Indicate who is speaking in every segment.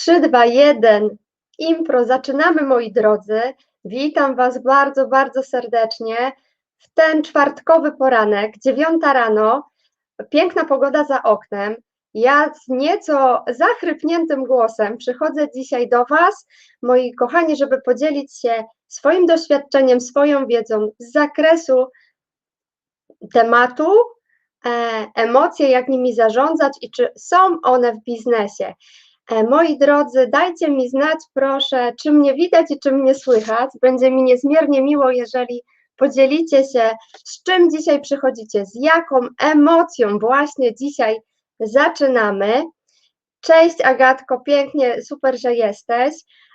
Speaker 1: 3, 2, 1. Impro. Zaczynamy, moi drodzy. Witam Was bardzo, bardzo serdecznie w ten czwartkowy poranek, dziewiąta rano. Piękna pogoda za oknem. Ja z nieco zachrypniętym głosem przychodzę dzisiaj do Was, moi kochani, żeby podzielić się swoim doświadczeniem, swoją wiedzą z zakresu tematu, e, emocje, jak nimi zarządzać i czy są one w biznesie. E, moi drodzy, dajcie mi znać, proszę, czy mnie widać i czy mnie słychać. Będzie mi niezmiernie miło, jeżeli podzielicie się, z czym dzisiaj przychodzicie, z jaką emocją właśnie dzisiaj zaczynamy. Cześć Agatko, pięknie, super, że jesteś.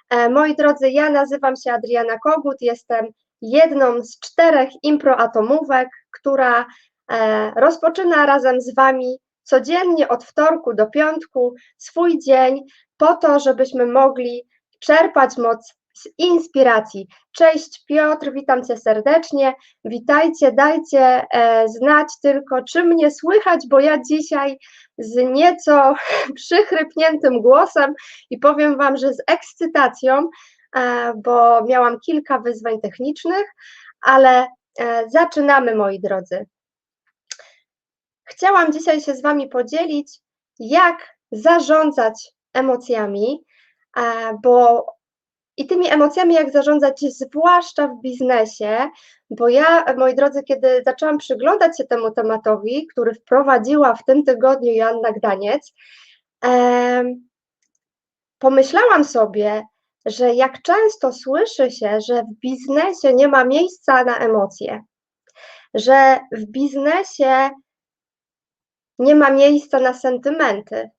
Speaker 1: E, moi drodzy, ja nazywam się Adriana Kogut, jestem jedną z czterech improatomówek, która e, rozpoczyna razem z Wami codziennie od wtorku do piątku swój dzień po to, żebyśmy mogli czerpać moc z inspiracji. Cześć Piotr, witam Cię serdecznie. Witajcie, dajcie e, znać tylko, czy mnie słychać, bo ja dzisiaj z nieco przychrypniętym głosem i powiem Wam, że z ekscytacją, e, bo miałam kilka wyzwań technicznych, ale e, zaczynamy, moi drodzy. Chciałam dzisiaj się z Wami podzielić, jak zarządzać emocjami, bo i tymi emocjami, jak zarządzać, zwłaszcza w biznesie, bo ja, moi drodzy, kiedy zaczęłam przyglądać się temu tematowi, który wprowadziła w tym tygodniu Joanna Gdaniec, pomyślałam sobie, że jak często słyszy się, że w biznesie nie ma miejsca na emocje, że w biznesie nie ma miejsca na sentymenty.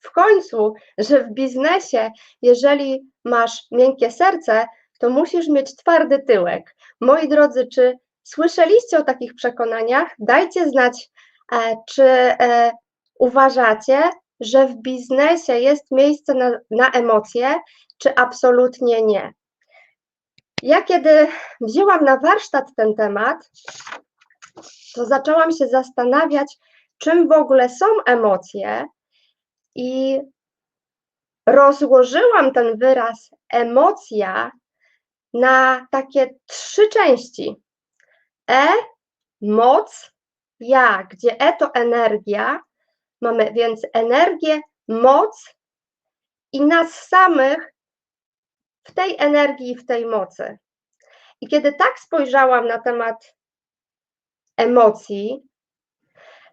Speaker 1: W końcu, że w biznesie, jeżeli masz miękkie serce, to musisz mieć twardy tyłek. Moi drodzy, czy słyszeliście o takich przekonaniach? Dajcie znać, e, czy e, uważacie, że w biznesie jest miejsce na, na emocje, czy absolutnie nie. Ja kiedy wzięłam na warsztat ten temat, to zaczęłam się zastanawiać, czym w ogóle są emocje i rozłożyłam ten wyraz emocja na takie trzy części. E, moc, ja, gdzie E to energia, mamy więc energię, moc i nas samych w tej energii, w tej mocy. I kiedy tak spojrzałam na temat emocji,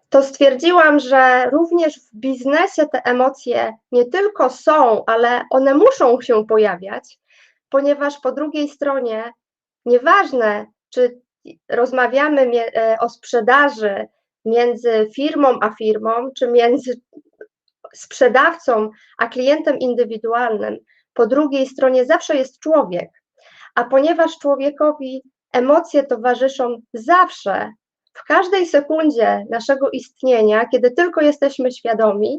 Speaker 1: to stwierdziłam, że również w biznesie te emocje nie tylko są, ale one muszą się pojawiać, ponieważ po drugiej stronie nieważne, czy rozmawiamy e, o sprzedaży między firmą a firmą, czy między sprzedawcą a klientem indywidualnym, po drugiej stronie zawsze jest człowiek. A ponieważ człowiekowi emocje towarzyszą zawsze, w każdej sekundzie naszego istnienia, kiedy tylko jesteśmy świadomi,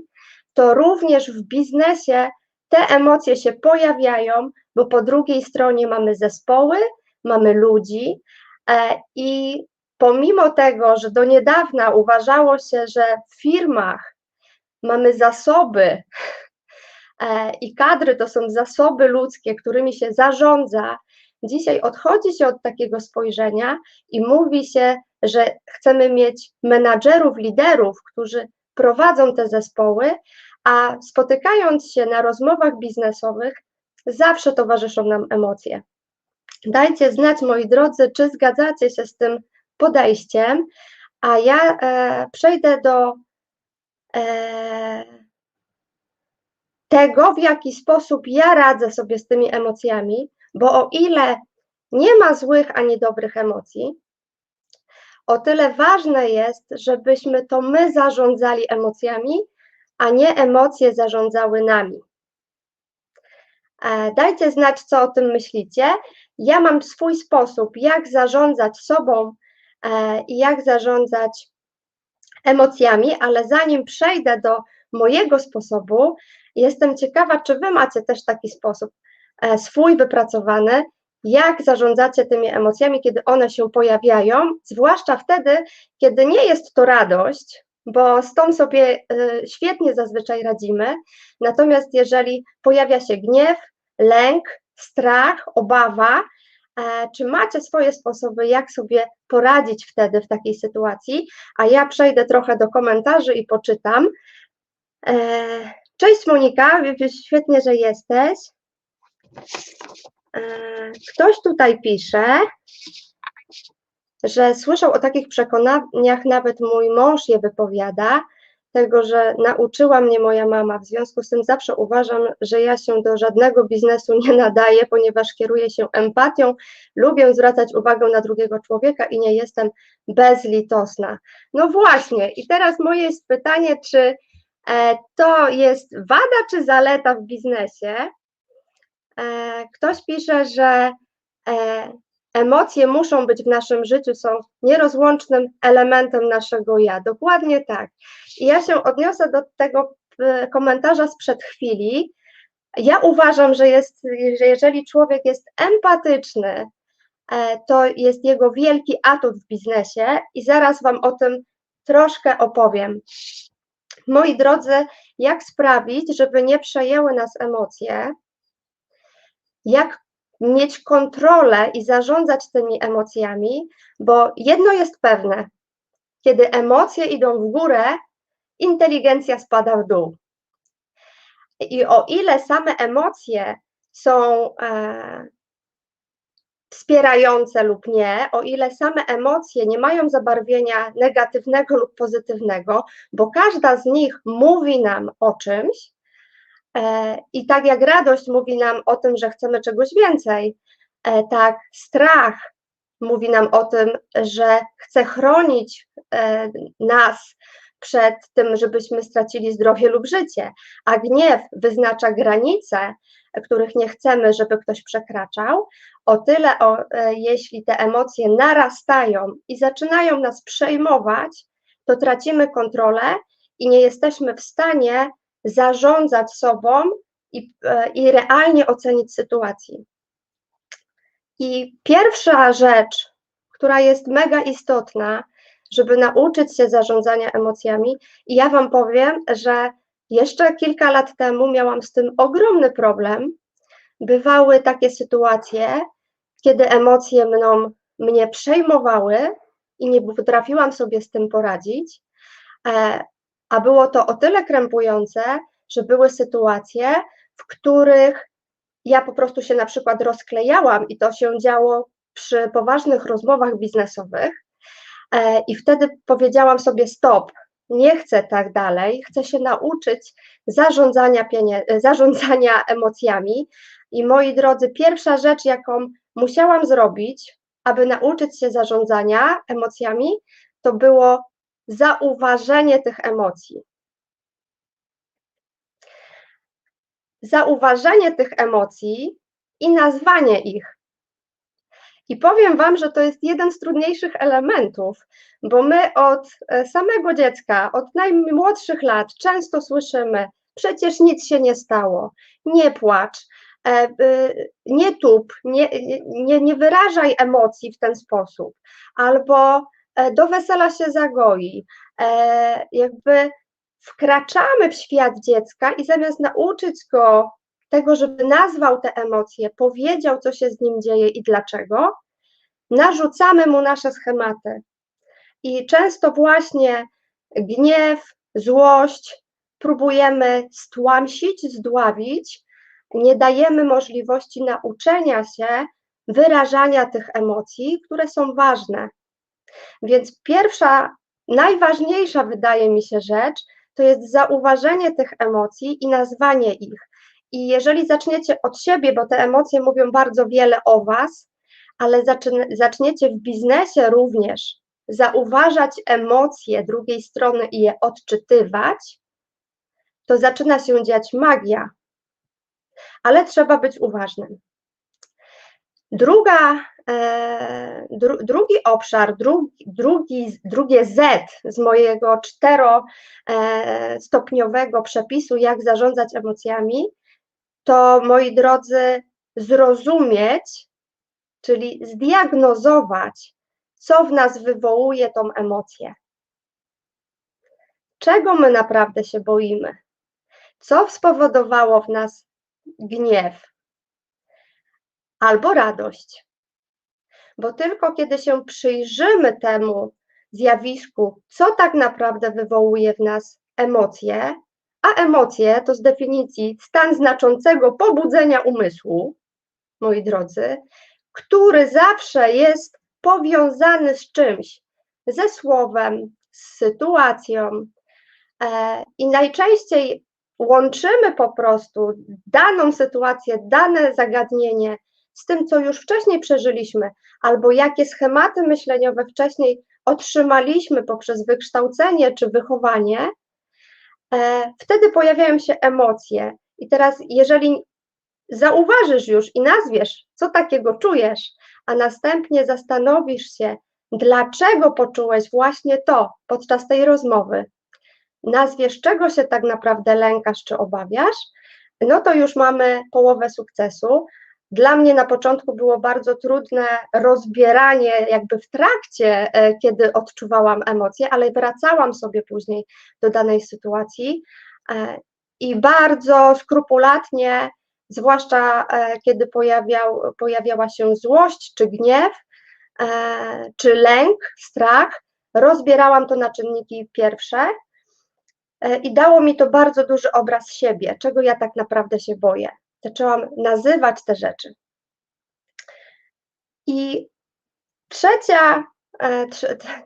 Speaker 1: to również w biznesie te emocje się pojawiają, bo po drugiej stronie mamy zespoły, mamy ludzi e, i pomimo tego, że do niedawna uważało się, że w firmach mamy zasoby e, i kadry to są zasoby ludzkie, którymi się zarządza, dzisiaj odchodzi się od takiego spojrzenia i mówi się, że chcemy mieć menadżerów, liderów, którzy prowadzą te zespoły, a spotykając się na rozmowach biznesowych, zawsze towarzyszą nam emocje. Dajcie znać, moi drodzy, czy zgadzacie się z tym podejściem, a ja e, przejdę do e, tego, w jaki sposób ja radzę sobie z tymi emocjami, bo o ile nie ma złych ani dobrych emocji, o tyle ważne jest, żebyśmy to my zarządzali emocjami, a nie emocje zarządzały nami. E, dajcie znać, co o tym myślicie. Ja mam swój sposób, jak zarządzać sobą e, i jak zarządzać emocjami, ale zanim przejdę do mojego sposobu, jestem ciekawa, czy Wy macie też taki sposób e, swój wypracowany, jak zarządzacie tymi emocjami, kiedy one się pojawiają, zwłaszcza wtedy, kiedy nie jest to radość, bo z tą sobie y, świetnie zazwyczaj radzimy. Natomiast jeżeli pojawia się gniew, lęk, strach, obawa, e, czy macie swoje sposoby, jak sobie poradzić wtedy w takiej sytuacji? A ja przejdę trochę do komentarzy i poczytam. E, cześć Monika, świetnie, że jesteś. E, ktoś tutaj pisze, że słyszał o takich przekonaniach, nawet mój mąż je wypowiada, tego, że nauczyła mnie moja mama. W związku z tym zawsze uważam, że ja się do żadnego biznesu nie nadaję, ponieważ kieruję się empatią, lubię zwracać uwagę na drugiego człowieka i nie jestem bezlitosna. No właśnie, i teraz moje jest pytanie, czy e, to jest wada czy zaleta w biznesie? E, ktoś pisze, że e, Emocje muszą być w naszym życiu, są nierozłącznym elementem naszego ja. Dokładnie tak. I ja się odniosę do tego e, komentarza sprzed chwili. Ja uważam, że, jest, że jeżeli człowiek jest empatyczny, to jest jego wielki atut w biznesie i zaraz Wam o tym troszkę opowiem. Moi drodzy, jak sprawić, żeby nie przejęły nas emocje, jak mieć kontrolę i zarządzać tymi emocjami, bo jedno jest pewne: kiedy emocje idą w górę, inteligencja spada w dół. I o ile same emocje są e, wspierające lub nie, o ile same emocje nie mają zabarwienia negatywnego lub pozytywnego, bo każda z nich mówi nam o czymś, I tak jak radość mówi nam o tym, że chcemy czegoś więcej, e, tak strach mówi nam o tym, że chce chronić e, nas przed tym, żebyśmy stracili zdrowie lub życie, a gniew wyznacza granice, których nie chcemy, żeby ktoś przekraczał, o tyle, o, jeśli te emocje narastają i zaczynają nas przejmować, to tracimy kontrolę i nie jesteśmy w stanie zarządzać sobą i, e, i realnie ocenić sytuacji. I pierwsza rzecz, która jest mega istotna, żeby nauczyć się zarządzania emocjami, i ja Wam powiem, że jeszcze kilka lat temu miałam z tym ogromny problem. Bywały takie sytuacje, kiedy emocje mną, mnie przejmowały i nie potrafiłam sobie z tym poradzić. E, a było to o tyle krępujące, że były sytuacje, w których ja po prostu się na przykład rozklejałam i to się działo przy poważnych rozmowach biznesowych. E, I wtedy powiedziałam sobie: Stop, nie chcę tak dalej, chcę się nauczyć zarządzania, zarządzania emocjami. I moi drodzy, pierwsza rzecz, jaką musiałam zrobić, aby nauczyć się zarządzania emocjami, to było zauważenie tych emocji. Zauważenie tych emocji i nazwanie ich. I powiem Wam, że to jest jeden z trudniejszych elementów, bo my od e, samego dziecka, od najmłodszych lat często słyszymy: przecież nic się nie stało, nie płacz, e, e, nie tup, nie, nie, nie wyrażaj emocji w ten sposób, albo do wesela się zagoi. E, jakby wkraczamy w świat dziecka i zamiast nauczyć go tego, żeby nazwał te emocje, powiedział, co się z nim dzieje i dlaczego, narzucamy mu nasze schematy. I często właśnie gniew, złość próbujemy stłamsić, zdławić, nie dajemy możliwości nauczenia się wyrażania tych emocji, które są ważne. Więc pierwsza, najważniejsza wydaje mi się rzecz, to jest zauważenie tych emocji i nazwanie ich. I jeżeli zaczniecie od siebie, bo te emocje mówią bardzo wiele o Was, ale zaczniecie w biznesie również zauważać emocje drugiej strony i je odczytywać, to zaczyna się dziać magia. Ale trzeba być uważnym. Druga dru, drugi obszar, drugi, drugi, drugie Z z mojego czterostopniowego przepisu, jak zarządzać emocjami, to moi drodzy, zrozumieć, czyli zdiagnozować, co w nas wywołuje tą emocję. czego my naprawdę się boimy, co spowodowało w nas gniew albo radość. Bo tylko kiedy się przyjrzymy temu zjawisku, co tak naprawdę wywołuje w nas emocje, a emocje to z definicji stan znaczącego pobudzenia umysłu, moi drodzy, który zawsze jest powiązany z czymś, ze słowem, z sytuacją. E, I najczęściej łączymy po prostu daną sytuację, dane zagadnienie z tym, co już wcześniej przeżyliśmy, albo jakie schematy myśleniowe wcześniej otrzymaliśmy poprzez wykształcenie czy wychowanie, e, wtedy pojawiają się emocje. I teraz, jeżeli zauważysz już i nazwiesz, co takiego czujesz, a następnie zastanowisz się, dlaczego poczułeś właśnie to podczas tej rozmowy, nazwiesz, czego się tak naprawdę lękasz czy obawiasz, no to już mamy połowę sukcesu. Dla mnie na początku było bardzo trudne rozbieranie, jakby w trakcie, e, kiedy odczuwałam emocje, ale wracałam sobie później do danej sytuacji e, i bardzo skrupulatnie, zwłaszcza e, kiedy pojawiał, pojawiała się złość czy gniew, czy lęk, strach, rozbierałam to na czynniki pierwsze i dało mi to bardzo duży obraz siebie, czego ja tak naprawdę się boję zaczęłam nazywać te rzeczy. I trzecia, e,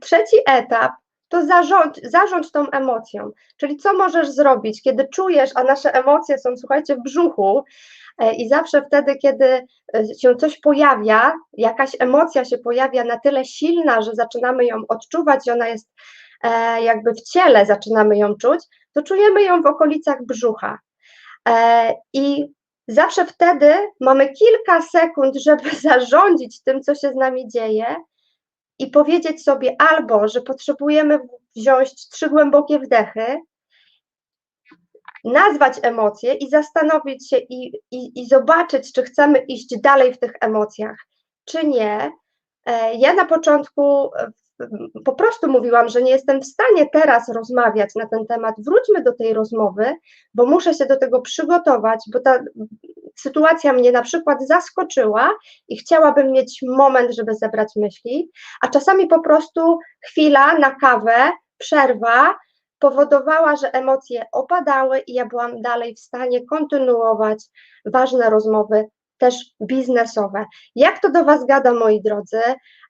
Speaker 1: trzeci etap to zarządź, zarządź tą emocją. Czyli co możesz zrobić, kiedy czujesz, a nasze emocje są, słuchajcie, w brzuchu, e, i zawsze wtedy, kiedy e, się coś pojawia, jakaś emocja się pojawia na tyle silna, że zaczynamy ją odczuwać i ona jest jakby w ciele, zaczynamy ją czuć, to czujemy ją w okolicach brzucha. I Zawsze wtedy mamy kilka sekund, żeby zarządzić tym, co się z nami dzieje i powiedzieć sobie albo, że potrzebujemy wziąć trzy głębokie wdechy, nazwać emocje i zastanowić się i, i, i zobaczyć, czy chcemy iść dalej w tych emocjach, czy nie. E, ja na początku po prostu mówiłam, że nie jestem w stanie teraz rozmawiać na ten temat. Wróćmy do tej rozmowy, bo muszę się do tego przygotować, bo ta sytuacja mnie na przykład zaskoczyła i chciałabym mieć moment, żeby zebrać myśli, a czasami po prostu chwila na kawę, przerwa powodowała, że emocje opadały i ja byłam dalej w stanie kontynuować ważne rozmowy, też biznesowe. Jak to do Was gada, moi drodzy?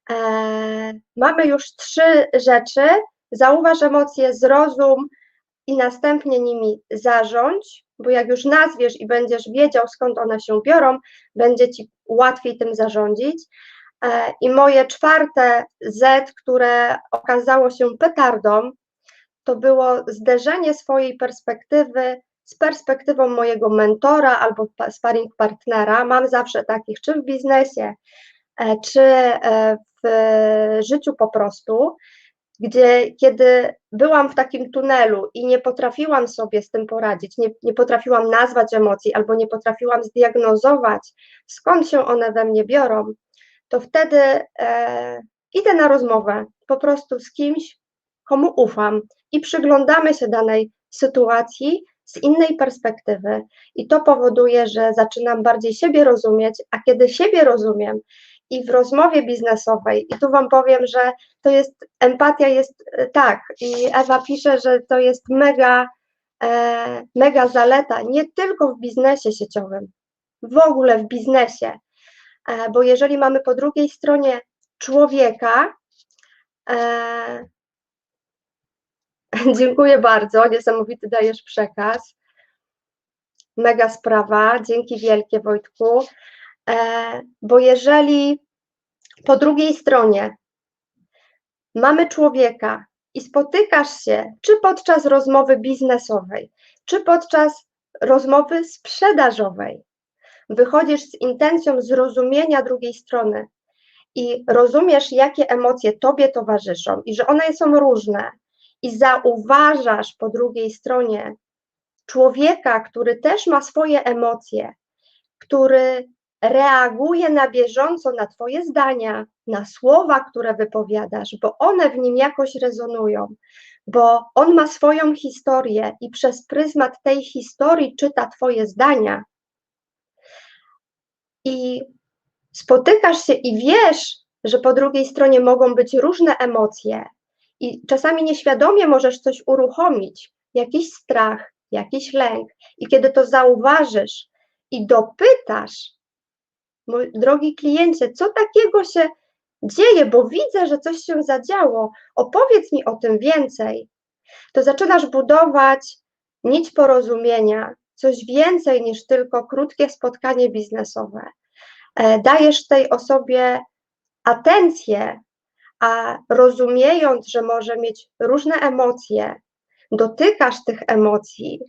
Speaker 1: Eee, mamy już trzy rzeczy. Zauważ emocje, zrozum i następnie nimi zarządź, bo jak już nazwiesz i będziesz wiedział, skąd one się biorą, będzie ci łatwiej tym zarządzić. Eee, I moje czwarte Z, które okazało się petardą, to było zderzenie swojej perspektywy z perspektywą mojego mentora albo sparring partnera. Mam zawsze takich, czy w biznesie, e, czy e, w życiu po prostu, gdzie kiedy byłam w takim tunelu i nie potrafiłam sobie z tym poradzić, nie, nie potrafiłam nazwać emocji albo nie potrafiłam zdiagnozować, skąd się one we mnie biorą, to wtedy e, idę na rozmowę po prostu z kimś, komu ufam i przyglądamy się danej sytuacji z innej perspektywy. I to powoduje, że zaczynam bardziej siebie rozumieć, a kiedy siebie rozumiem, i w rozmowie biznesowej. I tu Wam powiem, że to jest, empatia jest e, tak, i Ewa pisze, że to jest mega, e, mega zaleta, nie tylko w biznesie sieciowym, w ogóle w biznesie, e, bo jeżeli mamy po drugiej stronie człowieka, e, dziękuję bardzo, niesamowity dajesz przekaz, mega sprawa, dzięki wielkie Wojtku, bo jeżeli po drugiej stronie mamy człowieka i spotykasz się, czy podczas rozmowy biznesowej, czy podczas rozmowy sprzedażowej, wychodzisz z intencją zrozumienia drugiej strony i rozumiesz, jakie emocje tobie towarzyszą i że one są różne, i zauważasz po drugiej stronie człowieka, który też ma swoje emocje, który reaguje na bieżąco na Twoje zdania, na słowa, które wypowiadasz, bo one w nim jakoś rezonują. bo on ma swoją historię i przez pryzmat tej historii czyta Twoje zdania. I spotykasz się i wiesz, że po drugiej stronie mogą być różne emocje, i czasami nieświadomie możesz coś uruchomić, jakiś strach, jakiś lęk, i kiedy to zauważysz i dopytasz, mój drogi kliencie, co takiego się dzieje, bo widzę, że coś się zadziało, opowiedz mi o tym więcej, to zaczynasz budować nić porozumienia, coś więcej niż tylko krótkie spotkanie biznesowe. E, dajesz tej osobie atencję, a rozumiejąc, że może mieć różne emocje, dotykasz tych emocji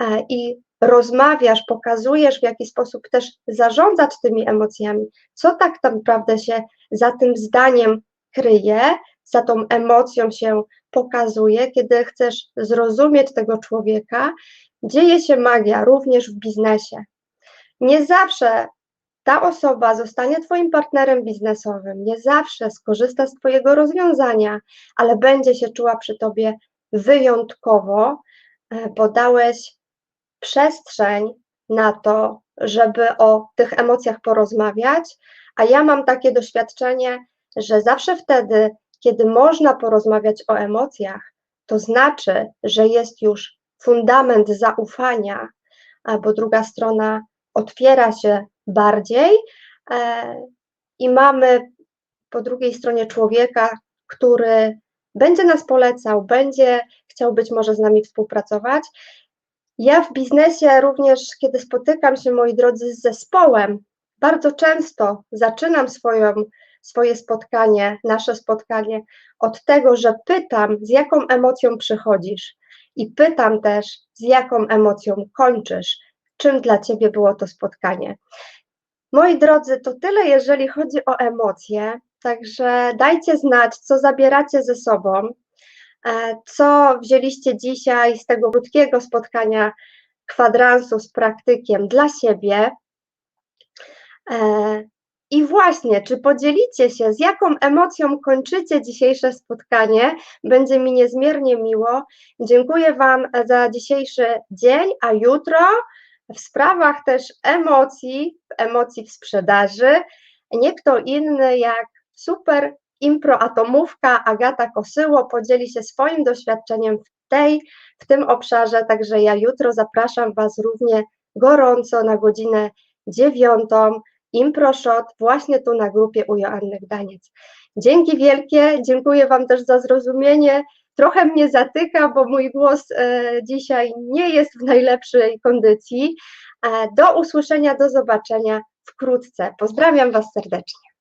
Speaker 1: e, i rozmawiasz, pokazujesz, w jaki sposób też zarządzać tymi emocjami, co tak naprawdę się za tym zdaniem kryje, za tą emocją się pokazuje, kiedy chcesz zrozumieć tego człowieka, dzieje się magia również w biznesie. Nie zawsze ta osoba zostanie Twoim partnerem biznesowym, nie zawsze skorzysta z Twojego rozwiązania, ale będzie się czuła przy Tobie wyjątkowo, e, bo dałeś przestrzeń na to, żeby o tych emocjach porozmawiać, a ja mam takie doświadczenie, że zawsze wtedy, kiedy można porozmawiać o emocjach, to znaczy, że jest już fundament zaufania, bo druga strona otwiera się bardziej e, i mamy po drugiej stronie człowieka, który będzie nas polecał, będzie chciał być może z nami współpracować. Ja w biznesie również, kiedy spotykam się, moi drodzy, z zespołem, bardzo często zaczynam swoją, swoje spotkanie, nasze spotkanie od tego, że pytam, z jaką emocją przychodzisz i pytam też, z jaką emocją kończysz, czym dla Ciebie było to spotkanie. Moi drodzy, to tyle, jeżeli chodzi o emocje. Także dajcie znać, co zabieracie ze sobą, co wzięliście dzisiaj z tego krótkiego spotkania kwadransu z praktykiem dla siebie. E, I właśnie, czy podzielicie się, z jaką emocją kończycie dzisiejsze spotkanie? Będzie mi niezmiernie miło. Dziękuję Wam za dzisiejszy dzień, a jutro w sprawach też emocji, emocji w sprzedaży, nie kto inny jak super improatomówka Agata Kosyło podzieli się swoim doświadczeniem w, tej, w tym obszarze, także ja jutro zapraszam Was równie gorąco na godzinę dziewiątą, ImproShot właśnie tu na grupie u Joanny Gdaniec. Dzięki wielkie, dziękuję Wam też za zrozumienie Trochę mnie zatyka, bo mój głos e, dzisiaj nie jest w najlepszej kondycji. E, do usłyszenia, do zobaczenia wkrótce. Pozdrawiam Was serdecznie.